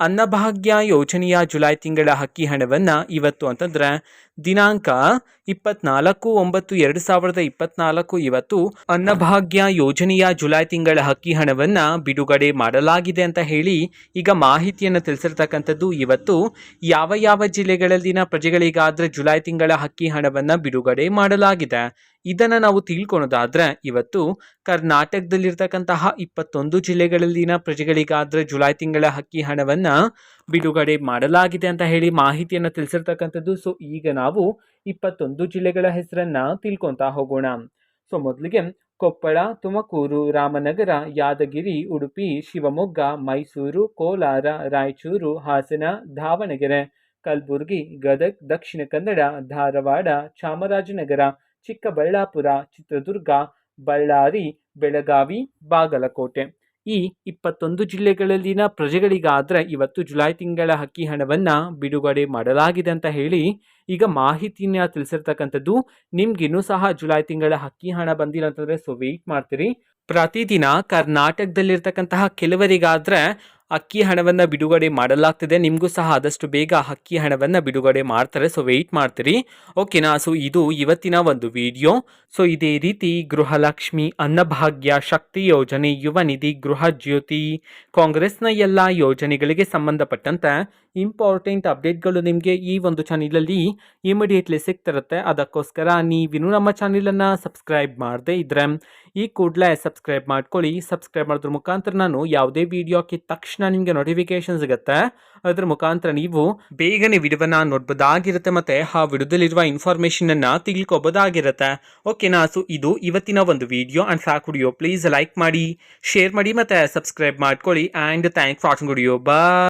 ಅನ್ನಭಾಗ್ಯ ಯೋಜನೆಯ ಜುಲೈ ತಿಂಗಳ ಅಕ್ಕಿ ಹಣವನ್ನು ಇವತ್ತು ಅಂತಂದ್ರೆ ದಿನಾಂಕ ಇಪ್ಪತ್ನಾಲ್ಕು, ಒಂಬತ್ತು, ಎರಡು ಸಾವಿರದ ಇಪ್ಪತ್ನಾಲ್ಕು, ಇವತ್ತು ಅನ್ನಭಾಗ್ಯ ಯೋಜನೆಯ ಜುಲೈ ತಿಂಗಳ ಹಕ್ಕಿ ಹಣವನ್ನು ಬಿಡುಗಡೆ ಮಾಡಲಾಗಿದೆ ಅಂತ ಹೇಳಿ ಈಗ ಮಾಹಿತಿಯನ್ನು ತಿಳಿಸಿರ್ತಕ್ಕಂಥದ್ದು ಇವತ್ತು ಯಾವ ಯಾವ ಜಿಲ್ಲೆಗಳಲ್ಲಿನ ಪ್ರಜೆಗಳಿಗಾದ್ರೆ ಜುಲೈ ತಿಂಗಳ ಹಕ್ಕಿ ಹಣವನ್ನು ಬಿಡುಗಡೆ ಮಾಡಲಾಗಿದೆ. ಇದನ್ನು ನಾವು ತಿಳ್ಕೊಳೋದಾದ್ರೆ ಇವತ್ತು ಕರ್ನಾಟಕದಲ್ಲಿರ್ತಕ್ಕಂತಹ ಇಪ್ಪತ್ತೊಂದು ಜಿಲ್ಲೆಗಳಲ್ಲಿನ ಪ್ರಜೆಗಳಿಗಾದ್ರೆ ಜುಲೈ ತಿಂಗಳ ಹಕ್ಕಿ ಹಣವನ್ನು ಬಿಡುಗಡೆ ಮಾಡಲಾಗಿದೆ ಅಂತ ಹೇಳಿ ಮಾಹಿತಿಯನ್ನು ತಿಳಿಸಿರ್ತಕ್ಕಂಥದ್ದು. ಸೊ ಈಗ ನಾವು ಇಪ್ಪತ್ತೊಂದು ಜಿಲ್ಲೆಗಳ ಹೆಸರನ್ನ ತಿಳ್ಕೊತಾ ಹೋಗೋಣ. ಸೊ, ಮೊದಲಿಗೆ ಕೊಪ್ಪಳ, ತುಮಕೂರು, ರಾಮನಗರ, ಯಾದಗಿರಿ, ಉಡುಪಿ, ಶಿವಮೊಗ್ಗ, ಮೈಸೂರು, ಕೋಲಾರ, ರಾಯಚೂರು, ಹಾಸನ, ದಾವಣಗೆರೆ, ಕಲಬುರಗಿ, ಗದಗ್, ದಕ್ಷಿಣ ಕನ್ನಡ, ಧಾರವಾಡ, ಚಾಮರಾಜನಗರ, ಚಿಕ್ಕಬಳ್ಳಾಪುರ, ಚಿತ್ರದುರ್ಗ, ಬಳ್ಳಾರಿ, ಬೆಳಗಾವಿ, ಬಾಗಲಕೋಟೆ. ಈ ಇಪ್ಪತ್ತೊಂದು ಜಿಲ್ಲೆಗಳಲ್ಲಿನ ಪ್ರಜೆಗಳಿಗಾದ್ರೆ ಇವತ್ತು ಜುಲೈ ತಿಂಗಳ ಹಕ್ಕಿ ಹಣವನ್ನು ಬಿಡುಗಡೆ ಮಾಡಲಾಗಿದೆ ಅಂತ ಹೇಳಿ ಈಗ ಮಾಹಿತಿನ ತಿಳಿಸಿರ್ತಕ್ಕಂಥದ್ದು, ನಿಮ್ಗಿನ್ನೂ ಸಹ ಜುಲೈ ತಿಂಗಳ ಹಕ್ಕಿ ಹಣ ಬಂದಿಲ್ಲ ಅಂತಂದರೆ ಸೊ ವೆಯ್ಟ್ ಮಾಡ್ತೀರಿ. ಪ್ರತಿದಿನ ಕರ್ನಾಟಕದಲ್ಲಿರ್ತಕ್ಕಂತಹ ಕೆಲವರಿಗಾದ್ರೆ ಅಕ್ಕಿ ಹಣವನ್ನು ಬಿಡುಗಡೆ ಮಾಡಲಾಗ್ತದೆ. ನಿಮಗೂ ಸಹ ಆದಷ್ಟು ಬೇಗ ಅಕ್ಕಿ ಹಣವನ್ನು ಬಿಡುಗಡೆ ಮಾಡ್ತಾರೆ. ಸೊ ವೆಯ್ಟ್ ಮಾಡ್ತೀರಿ. ಓಕೆನಾ ಸೊ ಇದು ಇವತ್ತಿನ ಒಂದು ವಿಡಿಯೋ ಸೊ ಇದೇ ರೀತಿ ಗೃಹಲಕ್ಷ್ಮಿ ಅನ್ನಭಾಗ್ಯ ಶಕ್ತಿ ಯೋಜನೆ, ಯುವ ನಿಧಿ ಗೃಹ ಜ್ಯೋತಿ ಕಾಂಗ್ರೆಸ್ನ ಎಲ್ಲ ಯೋಜನೆಗಳಿಗೆ ಸಂಬಂಧಪಟ್ಟಂತೆ ಇಂಪಾರ್ಟೆಂಟ್ ಅಪ್ಡೇಟ್ಗಳು ನಿಮಗೆ ಈ ಒಂದು ಚಾನಲಲ್ಲಿ ಇಮಿಡಿಯೇಟ್ಲಿ ಸಿಗ್ತಿರುತ್ತೆ. ಅದಕ್ಕೋಸ್ಕರ ನೀವಿನ್ನೂ ನಮ್ಮ ಚಾನಲನ್ನು ಸಬ್ಸ್ಕ್ರೈಬ್ ಮಾಡದೇ ಇದ್ರೆ ಈ ಕೂಡಲೇ ಸಬ್ಸ್ಕ್ರೈಬ್ ಮಾಡ್ಕೊಳ್ಳಿ. ಸಬ್ಸ್ಕ್ರೈಬ್ ಮಾಡಿದ್ರ ಮುಖಾಂತರ ನಾನು ಯಾವುದೇ ವಿಡಿಯೋ ಹಾಕಿದ ತಕ್ಷಣ ನಿಮಗೆ ನೋಟಿಫಿಕೇಶನ್ ಸಿಗುತ್ತೆ. ಅದ್ರ ಮುಖಾಂತರ ನೀವು ಬೇಗನೆ ವಿಡಿಯೋನ ನೋಡ್ಬೋದಾಗಿರುತ್ತೆ ಮತ್ತು ಆ ವಿಡಿಯೋದಲ್ಲಿರುವ ಇನ್ಫಾರ್ಮೇಷನನ್ನು ತಿಳ್ಕೊಬೋದಾಗಿರುತ್ತೆ. ಓಕೆನಾ ಸೊ ಇದು ಇವತ್ತಿನ ಒಂದು ವಿಡಿಯೋ ಆ್ಯಂಡ್ ಸಾಕು ವಿಡಿಯೋ ಪ್ಲೀಸ್ ಲೈಕ್ ಮಾಡಿ ಶೇರ್ ಮಾಡಿ ಮತ್ತು ಸಬ್ಸ್ಕ್ರೈಬ್ ಮಾಡ್ಕೊಳ್ಳಿ and thanks for watching video ಬಾ